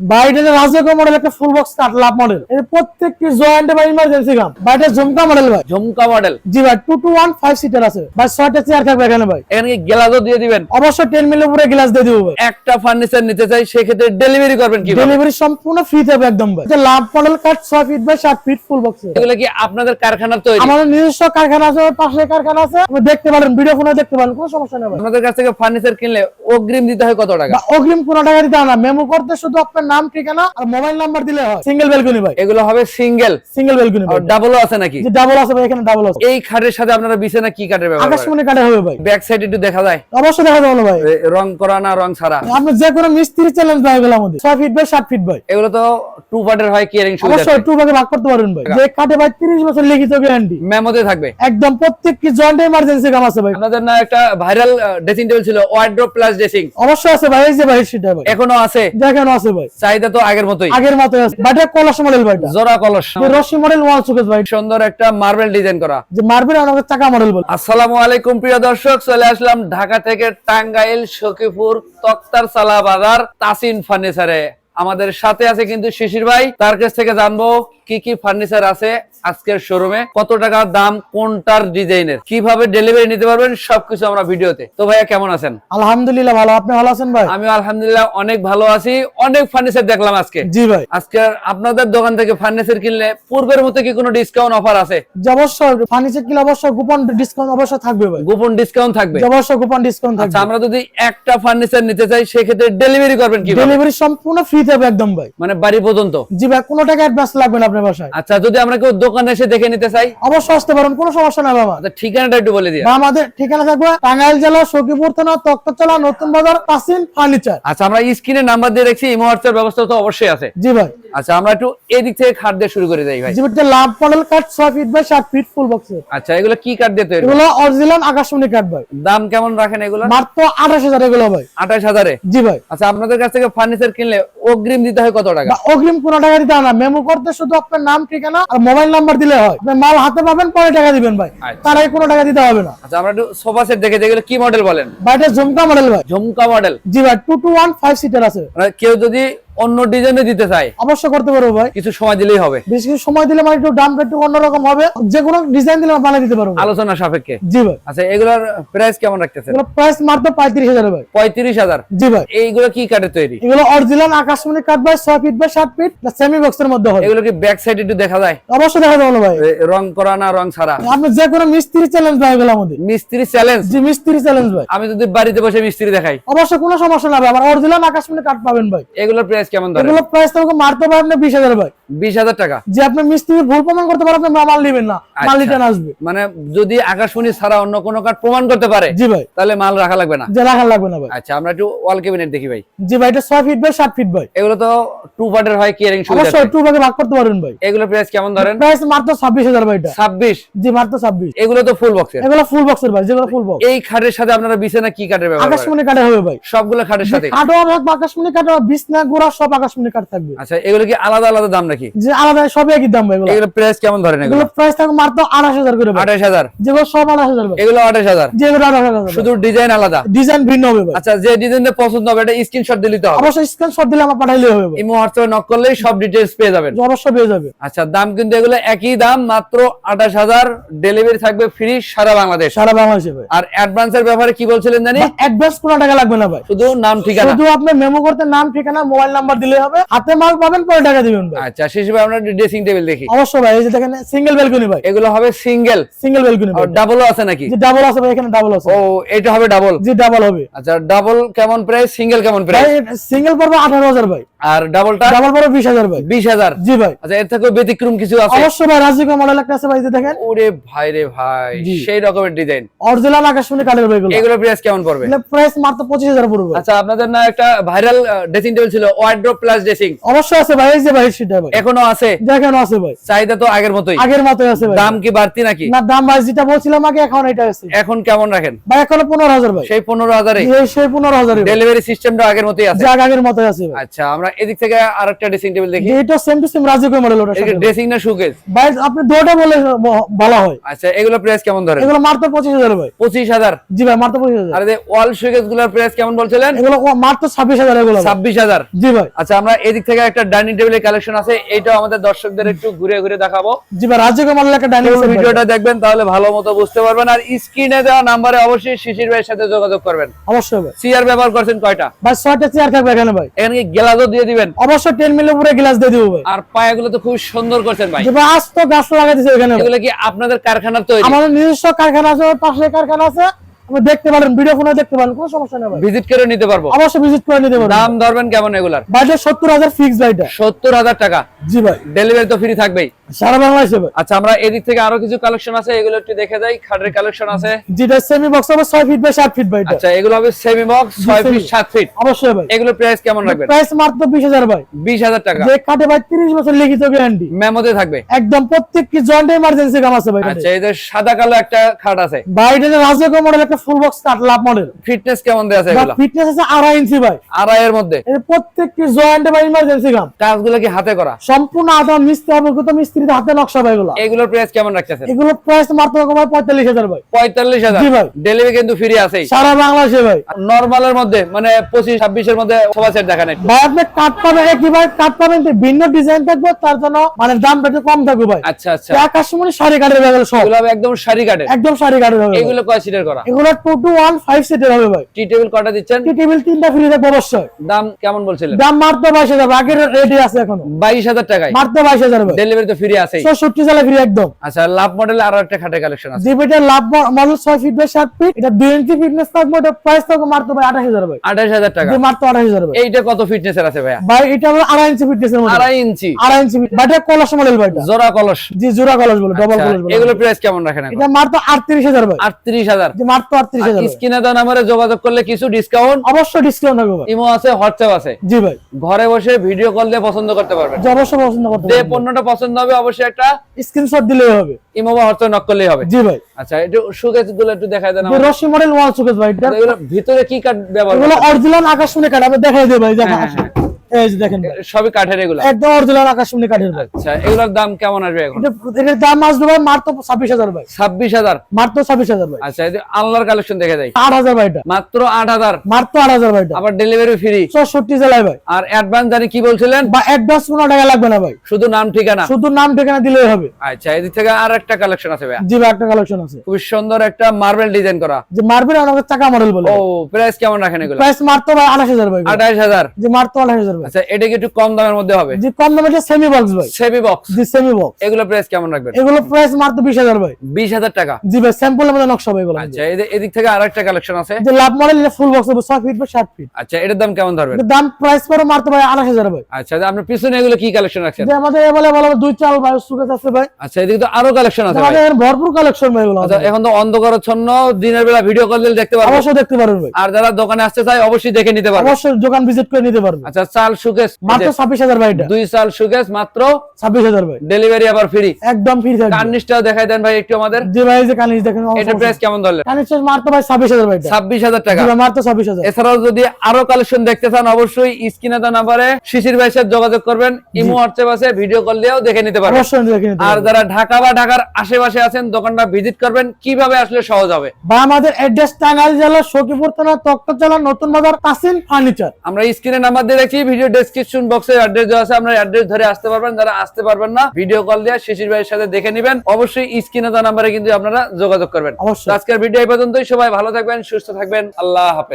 রাজকীয় মডেল একটা full box cut love model এর প্রত্যেকটি জয়েন্টে বা ইমার্জেন্সি গাম ঝুমকা মডেল ভাই। ঝুমকা মডেল জি ভাই two two one five seater আছে। ভাই ছয়টা চেয়ার থাকবে এখানে ভাই। এখানে গ্লাসও দিয়ে দিবেন? অবশ্যই টেন মিলের উপরে গ্লাস দিয়ে দিব ভাই। একটা ফার্নিচার নিতে চাই সেক্ষেত্রে ডেলিভারি করবেন কি ডেলিভারি সম্পূর্ণ ফ্রি থাকবে একদম ভাই। এটা লাভ মডেল কাট ছয় ফিট বাই সাত ফিট ফুল বক্স এগুলো কি আপনাদের কারখানার তৈরি? আমাদের নিজস্ব কারখানা আছে পাশে কারখানা আছে। আপনি দেখতে পারেন ভিডিও ফোনে দেখতে পারেন কোনো সমস্যা নেই আপনাদের কাছ থেকে ফার্নিচার কিনলে অগ্রিম দিতে হয় কত টাকা? অগ্রিম কোনো টাকা দিতে হয় না। মেমো করতে শুধু আপনার নাম ঠিকানা আর মোবাইল নাম্বার দিলে হয়। সিঙ্গেল বেলকনি ভাই। এগুলো হবে সিঙ্গেল সিঙ্গেল বেলকনি আর ডাবলও আছে নাকি? যে ডাবল আছে ভাই এখানে ডাবল আছে। এই খাটের সাথে আপনারা বিছানা কি কাঠের ব্যবহার আকাশমণি কাটে হবে ভাই। ব্যাক সাইড একটু দেখা যায়? অবশ্যই দেখা যাবে ভাই। রং করা না রং ছাড়া? আপনি যে কোনো মিস্ত্রি চ্যালেঞ্জ ভাই এগুলো আমাদের। ছয় ফিট বাই সাত ফিট ভাই। এগুলো তো টু পার্টের হয় কেয়ারিং সুবিধা অবশ্যই টু ভাগে ভাগ করতে পারবেন ভাই। যে কাটে ভাই তিরিশ বছর লিখিত গ্যারান্টি মেমোতে থাকবে। একদম প্রত্যেকটি জয়েন্ট ইমার্জেন্সি কাম আছে ভাই। আপনাদের না একটা ভাইরাল ড্রেসিং টেবিল ছিল ওয়ার্ড্রপ প্লাস ড্রেসিং অবশ্যই আছে ভাই এই যে ভাই সেটা ভাই। এখনও আছে? দেখানো আছে ভাই। চাহিদা তো আগের মতোই। আগের মতোই আছে। বাট কলস মডেল ভাই জোড়া কলস। রশি মডেল ওয়াল সুকেস ভাই। সুন্দর একটা মার্বেল ডিজাইন করা। যে মার্বেল আমাদের চাকা মডেল বলে। আসসালামু আলাইকুম প্রিয় দর্শক। চলে আসলাম ঢাকা থেকে টাঙ্গাইল সখীপুর তক্তার সালা বাজার তাসিন ফার্নিচারে। আমাদের সাথে আছে কিন্তু শিশির ভাই। তার কাছ থেকে জানব কি কি ফার্নিচার আছে আজকের শোরুমে কত টাকা দাম কোনটার ডিজাইনের কীভাবে ডেলিভারি নিতে পারবেন সবকিছু আমরা ভিডিওতে। তো ভাইয়া কেমন আছেন? আলহামদুলিল্লাহ ভালো। আপনি ভালো আছেন ভাই? আমি আলহামদুলিল্লাহ অনেক ভালো আছি। অনেক ফার্নিচার দেখলাম আজকে। জি ভাই। আজকে আপনাদের দোকান থেকে ফার্নিচার কিনলে পূর্বের মতো কি কোনো ডিসকাউন্ট অফার আছে? অবশ্যই। ফার্নিচার কিনলে অবশ্যই গোপন ডিসকাউন্ট অবশ্যই থাকবে ভাই। গোপন ডিসকাউন্ট থাকবে? অবশ্যই গোপন ডিসকাউন্ট আচ্ছা থাকবে আমরা যদি একটা ফার্নিচার নিতে চাই সেক্ষেত্রে ডেলিভারি করবেন কি ডেলিভারি সম্পূর্ণ ফ্রি থাকবে একদম ভাই। মানে বাড়ি পর্যন্ত? জি ভাই কোনো টাকা অ্যাডভান্স লাগবে না আপনার বাসায়। আচ্ছা যদি আমরা কেউ দোকানে এসে দেখে নিতে চাই? অবশ্যই আসতে পারেন কোনো সমস্যা নাই বাবা। আচ্ছা ঠিকানাটা একটু বলে বা আমাদের ঠিকানা থাকবে টাঙ্গাইল জেলা সখীপুর থানা তক্তচলা নতুন বাজার কাসিম ফার্নিচার। আচ্ছা আমরা স্ক্রিনে নাম্বার দিয়ে রেখেছি ইমো হোয়াটসঅ্যাপ ব্যবস্থা তো অবশ্যই আছে। জি ভাই। আচ্ছা আমরা একটু এদিক থেকে খাট দিয়ে শুরু করে দেই ভাই। জি ভাই লাভ মডেল কাট ছয় ফিট বাই সাত ফিট ফুল বক্স আচ্ছা এগুলো কি কাঠ দিয়ে তৈরি? এগুলো অরিজিনাল আকাশমণি কাঠ ভাই। দাম কেমন রাখেন এগুলো? মাত্র আঠাশ হাজার এগুলো ভাই। আঠাশ হাজারে? জি ভাই। আচ্ছা আপনাদের কাছ থেকে ফার্নিচার কিনলে অগ্রিম দিতে হয় কত টাকা? অগ্রিম কোনো টাকা দিতে হয় না। মেমো করতে শুধু আপনার নাম ঠিকানা আর মোবাইল নাম্বার দিলে হয়। মাল হাতে পাবেন পরে টাকা দিবেন ভাই। আচ্ছা। তার আগে কোনো টাকা দিতে হবে না। আচ্ছা আমরা একটু সোফা সেট দেখে যেগুলো কি মডেল বলেন? ভাই এটা ঝুমকা মডেল ভাই। ঝুমকা মডেল জি ভাই two two one five seater আছে। মানে কেউ যদি অন্য ডিজাইনে দিতে চাই। অবশ্যই করতে পারব ভাই। কিছু সময় দিলেই হবে। বেশি কিছু সময় দিলে মানে একটু দামটা একটু অন্যরকম হবে। যে কোনো ডিজাইন দিলে বানিয়ে দিতে পারব আলোচনা সাপেক্ষে। জি ভাই। আচ্ছা এগুলোর প্রাইস কেমন রাখতেছেন? এগুলো প্রাইস মাত্র পঁয়ত্রিশ হাজার ভাই। পঁয়ত্রিশ হাজার। জি ভাই। এইগুলো কি কাঠের তৈরি? এগুলো অরিজিনাল আকাশমণি কাঠ ভাই ছয় ফিট বাই সাত ফিট সেমি বক্সের মধ্যে হবে। এগুলো কি ব্যাক সাইড একটু দেখা যায়? অবশ্যই দেখা যাবে না ভাই। রং করা না রং ছাড়া? আপনি যে কোনো মিস্ত্রি চ্যালেঞ্জ ভাই এগুলো আমাদের মিস্ত্রি চ্যালেঞ্জ জি মিস্ত্রি চ্যালেঞ্জ ভাই। আমি যদি বাড়িতে বসে মিস্ত্রি দেখাই। অবশ্যই কোনো সমস্যা না ভাই আমার অরিজিনাল আকাশমণি কাঠ পাবেন ভাই। এগুলোর প্রাইস কেমন ধরে এগুলো প্রাইস তোমাকে মারতে পারেন না বিশ হাজার ভাই। বিশ হাজার টাকা? যে আপনি মিস্ত্রি ভুল প্রমাণ করতে পারেন আপনি মাল নেবেন না মাল আচ্ছা। রিটার্ন আসবে। মানে যদি আকাশমণি ছাড়া অন্য কোনো কাঠ প্রমাণ করতে পারে জি ভাই। তাহলে মাল রাখা লাগবে না? যে রাখার লাগবে না ভাই। আচ্ছা আমরা একটু ওয়াল ক্যাবিনেট দেখি ভাই। জি ভাই এটা ছয় ফিট বাই সাত ফিট ভাই। এগুলো তো টু পার্টের হয় কেয়ারিং সুবিধা অবশ্যই টু ভাগে ভাগ করতে পারবেন ভাই। এগুলোর প্রাইস কেমন ধরেন? প্রাইস মাত্র ছাব্বিশ হাজার ভাই এটা। ছাব্বিশ? জি মাত্র ছাব্বিশ। এগুলো তো ফুল বক্সের এগুলো ফুল বক্সের ভাই যেগুলো ফুল বক্স এই খাটের সাথে আপনারা বিছানা কি কাঠের ব্যবহার? আকাশমণি কাঠে হবে ভাই। সবগুলো খাটের সাথে? কাঠও থাকবে আকাশমণি কাঠ বিছনা গোড়া সব আকাশমণি কাঠ থাকবে। আচ্ছা এগুলো কি আলাদা আলাদা দাম নাকি? যে আলাদা সবই একই দাম এগুলো। এগুলো প্রাইস কেমন ধরেন এগুলো? প্রাইস থাকবে মাত্র আঠাশ হাজার করে ভাই। আঠাশ হাজার। যেগুলো সব আঠাশ হাজার ভাই। এগুলো আঠাশ হাজার। যেগুলো আঠাশ হাজার শুধু ডিজাইন আলাদা? ডিজাইন ভিন্ন হবে আচ্ছা যে ডিজাইনটা পছন্দ হবে এটা স্ক্রিনশট দিলে তো হবে। অবশ্যই স্ক্রিনশট দিলে আমার পাঠাইলে হবে ইমো হোয়াটসঅ্যাপে নক করলেই সব ডিটেইলস পেয়ে যাবেন। অবশ্যই পেয়ে যাবে। আচ্ছা দাম কিন্তু এগুলো একই দাম মাত্র আঠাশ হাজার। ডেলিভারি থাকবে ফ্রি সারা বাংলাদেশ। সারা বাংলাদেশে আর অ্যাডভান্সের ব্যাপারে কি বলছিলেন জানি? অ্যাডভান্স কোনো টাকা লাগবে না ভাই। শুধু নাম ঠিকানা। শুধু আপনি মেমো করতে নাম ঠিকানা মোবাইল নাম্বার দিলে হবে। হাতে মাল পাবেন পরে টাকা দিবেন আচ্ছা শেষ হিসেবে আমরা ড্রেসিং টেবিল দেখি। অবশ্যই ভাই এই যে দেখেন সিঙ্গেল বেলকনি ভাই। এগুলো হবে সিঙ্গেল সিঙ্গেল বেলকনি আর ডাবলও আছে নাকি? যে ডাবল আছে ভাই এখানে ডাবল আছে। ও এটা হবে ডাবল যে ডাবল হবে। আচ্ছা ডাবল কেমন প্রাইস সিঙ্গেল কেমন ভাই প্রাইস সিঙ্গেল পড়বে আঠারো হাজার ভাই। আর ডাবলটা ডাবল বিশ হাজার ভাই। বিশ হাজার। জি ভাই। আচ্ছা এর ব্যতিক্রম কিছু আছে? অবশ্যই ভাই রাজিকা মডেল একটা আছে ভাই দেখেন। ওরে ভাই রে ভাই সেই রকমের ডিজাইন অরিজিনাল আকাশমণি কাঠের ভাই এগুলো। এগুলো প্রাইস কেমন পড়বে? প্রাইস মাত্র পঁচিশ হাজার পড়বে। আচ্ছা আপনাদের না একটা ভাইরাল ড্রেসিং টেবিল ছিল ওয়ার্ড্রপ প্লাস ড্রেসিং অবশ্যই আছে ভাই এই যে ভাই সেটা ভাই। এখনও আছে? দেখেন আছে ভাই। চাহিদা তো আগের মতোই। আগের মতোই আছে ভাই। দাম কি বাড়তি নাকি? না দাম ভাই যেটা বলছিলাম আগে এখন এটা আছে। এখন কেমন রাখেন? ভাই এখনও পনেরো হাজার ভাই। সেই পনেরো হাজারে? সেই পনেরো হাজার ডেলিভারি সিস্টেমটা আগের মতোই আছে? আগের মতোই আছে আচ্ছা আমরা এদিক থেকে আরেকটা ড্রেসিং টেবিল দেখি। এটা সেম টু সেম রাজকীয় মডেল ওটা ড্রেসিং না সুকেস ভাই আপনি দুটো বলে হয়। আচ্ছা এগুলো প্রাইস কেমন ধরে এগুলো মাত্র পঁচিশ হাজার ভাই। পঁচিশ হাজার? জি ভাই মাত্র পঁচিশ হাজার। আর এই ওয়াল সুকেসগুলোর প্রাইস কেমন বলছিলেন? এগুলো মাত্র ছাব্বিশ হাজার এগুলো ভাই। ছাব্বিশ হাজার। জি ভাই। আচ্ছা আমরা এদিক থেকে একটা ডাইনিং টেবিলের কালেকশন আছে এটাও আমাদের দর্শকদের একটু ঘুরে ঘুরে দেখাবো। জি ভাই রাজকীয় মডেল একটা ডাইনিং ভিডিওটা দেখবেন তাহলে ভালো মতো বুঝতে পারবেন। আর স্ক্রিনে দেওয়া নাম্বারে অবশ্যই শিশির ভাইয়ের সাথে যোগাযোগ করবেন। অবশ্যই ভাই। চেয়ার ব্যবহার করছেন কয়টা? ভাই ছয়টা চেয়ার থাকবে এখানে ভাই। এখানে গ্লাসও দিয়ে দিবেন? অবশ্যই টেন মিলি উপরে গ্লাস দিয়ে দিব ভাই। আর পায়াগুলো তো খুব সুন্দর করছেন ভাই। যে তো গাছ লাগাই এখানে। এগুলো কি আপনাদের কারখানা তৈরি? আমাদের নিজস্ব কারখানা আছে পাশে কারখানা আছে। আপনি দেখতে পারেন ভিডিও ফোনে দেখতে পারেন কোনো সমস্যা নেই ভিজিট করে নিতে পারব। অবশ্যই ভিজিট করে নিতে পারব। দাম ধরবেন কেমন এগুলার? বাজেট সত্তর হাজার ফিক্স ভাইটা সত্তর হাজার টাকা। জি ভাই। ডেলিভারি তো ফ্রি থাকবেই। সারা বাংলাদেশে আচ্ছা আমরা এদিক থেকে আরও কিছু কালেকশন আছে এগুলো একটু দেখে যাই খাটের কালেকশন আছে। যেটা সেমি বক্স হবে ফিট বাই ফিট আচ্ছা এগুলো হবে সেমি বক্স ফিট ফিট অবশ্যই ভাই। এগুলো প্রাইস কেমন রাখবেন? প্রাইস মাত্র বিশ হাজার ভাই। বিশ হাজার টাকা। যে কাটে ভাই তিরিশ বছর লিখিত গ্যারান্টি মেমোতে থাকবে। একদম প্রত্যেকটি জয়েন্ট ইমার্জেন্সি কাম আছে ভাই আচ্ছা সাদা কালো একটা খাট আছে। ভাই এটা রাজকীয় মডেল একটা full box cut love model fitness কেমন আছে এগুলো? ফিটনেস আছে আড়াই ইঞ্চি ভাই। মধ্যে। এর প্রত্যেকটি জয়েন্ট ইমার্জেন্সি কাম। কাজগুলো কি হাতে করা? সম্পূর্ণ আধা মিস্ত্রি অভিজ্ঞত হাতে নকশা ভাই এগুলো। এগুলোর প্রাইস কেমন রাখতেছেন? এগুলো প্রাইস মাত্র পঁয়তাল্লিশ হাজার ভাই। পঁয়তাল্লিশ হাজার? ভাই। ডেলিভারি কিন্তু ফ্রি আছেই। সারা বাংলাদেশে ভাই। নর্মালের মধ্যে মানে পঁচিশ ছাব্বিশের মধ্যে সোফা সেট দেখা নাই ভাই আপনি কাট পাবেন কাট পাবেন ভিন্ন ডিজাইন থাকবে তার জন্য মানে দামটা একটু কম থাকবে ভাই। আচ্ছা আচ্ছা। আকাশমণি শাড়ি কাঠের ব্যাগ সব। এগুলো একদম শাড়ি কাটে একদম শাড়ি কাঠের হবে এগুলো কয় সিটের করা? এগুলো টু টু ওয়ান ফাইভ সিটের হবে ভাই। টি টেবিল কটা দিচ্ছেন? টি টেবিল তিনটা ফ্রি থাকবে অবশ্যই। দাম কেমন বলছিলেন? দাম মাত্র বাইশ হাজার আগের রেডি আছে এখনও। বাইশ হাজার টাকায়। মাত্র বাইশ হাজার ডেলিভারি তো ফ্রি চৌষট্টি চালা ফ্রি একদম। আচ্ছা লাভ মডেলে আরও একটা খাটের কালেকশন আছে। জিবিটা লাভ মডেল ছয় ফিট বাই সাত ফিট এটা ইঞ্চি ফিটনেস থাকবে এটা প্রাইস থাকবে মাত্র ভাই আঠাশ হাজার ভাই। আঠাশ হাজার টাকা। জি, মাত্র আঠাশ হাজার ভাই। এইটা কত ফিটনেসের আছে ভাইয়া? ভাই এটা হলো ইঞ্চি ফিটনেস এর মধ্যে আড়াই ইঞ্চি ইঞ্চি বাট কলস মডেল ভাইটা জোড়া কলস। জি জোড়া কলস বলে ডবল আচ্ছা, কলস বলে। এগুলো প্রাইস কেমন রাখেন এটা মাত্র আটত্রিশ হাজার ভাই। আটত্রিশ হাজার। যে মাত্র আটত্রিশ হাজার ভাই। স্ক্রিনে দেওয়া নাম্বারে যোগাযোগ করলে কিছু ডিসকাউন্ট অবশ্যই ডিসকাউন্ট হবে ভাই। ইমো আছে হোয়াটসঅ্যাপ আছে। জি ভাই। ঘরে বসে ভিডিও কল দিয়ে পছন্দ করতে পারবেন। অবশ্যই পছন্দ করতে যে পণ্যটা পছন্দ হবে অবশ্যই একটা স্ক্রিনশট দিলেই হবে ইমো বা হোয়াটসঅ্যাপ নক করলেই হবে জি ভাই আচ্ছা একটু সুকেজগুলো একটু দেখায় দেন আমাদের। রশি মডেল ওয়ান সুকেজ ভাই এটা ভিতরে কি কাট ব্যবহার এগুলো করেন? অরিজিনাল আকাশমণি কাট আমি দেখাই দেব ভাই দেখেন হ্যাঁ, এই যে দেখেন সবই কাঠের এগুলো? একদম কাঠের আচ্ছা এগুলোর দাম কেমন আসবে এখন? দাম আসবে ভাই মাত্র 26000 ভাই। 26000 মাত্র 26000 ভাই। আচ্ছা এই আল্লাহর কালেকশন দেখে যাই। 8000 ভাই এটা। মাত্র 8000 মাত্র 8000 ভাই এটা। আবার ডেলিভারি ফ্রি জেলায় ভাই। আর অ্যাডভান্স জানি কি বলছিলেন? বা অ্যাডভান্স 15 টাকা লাগবে না ভাই। শুধু নাম ঠিকানা? শুধু নাম ঠিকানা দিলেই হবে। আচ্ছা এই থেকে আর একটা কালেকশন আছে ভাই জি ভাই একটা কালেকশন আছে। খুব সুন্দর একটা মার্বেল ডিজাইন করা। যে মার্বেল আমাদের টাকা মডেল বলে। ও প্রাইস কেমন রাখেন এগুলো? প্রাইস মাত্র ভাই 28000 ভাই। 28000 যে মাত্র 28000 হবে আচ্ছা এটা কি একটু কম দামের মধ্যে হবে? জি কম সেমি বক্স ভাই। সেমি বক্স জি সেমি বক্স এগুলো প্রাইস কেমন রাখবেন? এগুলো প্রাইস মাত্র 20000 ভাই। 20000 টাকা? জি ভাই নকশা ভাই আচ্ছা এদিক থেকে আরেকটা কালেকশন আছে? যে লাভ মডেল এটা ফুল বক্স হবে 6 ফিট বা 7 ফিট আচ্ছা এটার দাম কেমন ধরবেন? দাম প্রাইস মাত্র ভাই ভাই। আচ্ছা পিছনে এগুলো কি কালেকশন রাখছেন যে আমাদের দুই চাল ভাই সুকেস আছে ভাই। আচ্ছা এদিকে তো আরও কালেকশন আছে ভাই। আচ্ছা, আমাদের ভরপুর কালেকশন ভাই আচ্ছা এখন তো অন্ধকারচ্ছন্ন দিনের বেলা ভিডিও কল দিলে দেখতে পারবেন। অবশ্যই দেখতে পারবেন ভাই। আর যারা দোকানে আসতে চায় অবশ্যই দেখে নিতে পারবেন। অবশ্যই দোকান ভিজিট করে নিতে পারবেন। আচ্ছা চাল মাত্র ছাব্বিশ হাজার ভাই এটা। দুই চাল মাত্র ছাব্বিশ হাজার ভাই। ডেলিভারি আবার ফ্রি। একদম ফ্রি থাকবে। কার্নিশটাও দেখাই দেন ভাই একটু আমাদের। ভাই যে কানিস দেখেন এটা প্রাইস কেমন ধরলেন? কানিস মাত্র ভাই ছাব্বিশ হাজার ভাই এটা। ছাব্বিশ হাজার টাকা। জি মাত্র এছাড়াও যদি আরও কালেকশন দেখতে চান অবশ্যই স্ক্রিনে দেওয়া নাম্বারে শিশির ভাইয়ের সাথে যোগাযোগ করবেন। ইমো হোয়াটসঅ্যাপ আছে ভিডিও কল দিয়েও দেখে নিতে পারবেন। অবশ্যই দেখে নিতে আর যারা ঢাকা বা ঢাকার আশেপাশে আছেন দোকানটা ভিজিট করবেন। কীভাবে আসলে সহজ হবে? বা আমাদের অ্যাড্রেস টাঙ্গাইল জেলা সখীপুর থানা তক্ত জেলা নতুন বাজার কাসিন ফার্নিচার। আমরা স্ক্রিনে নাম্বার দিয়ে রাখছি ভিডিও ডেসক্রিপশন বক্সের অ্যাড্রেস দেওয়া আছে আপনার অ্যাড্রেস ধরে আসতে পারবেন যারা আসতে পারবেন না ভিডিও কল দিয়ে শিশির ভাইয়ের সাথে দেখে নেবেন। অবশ্যই স্ক্রিনে দেওয়া নাম্বারে কিন্তু আপনারা যোগাযোগ করবেন। অবশ্যই। আজকের ভিডিও এই পর্যন্তই সবাই ভালো থাকবেন সুস্থ থাকবেন আল্লাহ হাফেজ।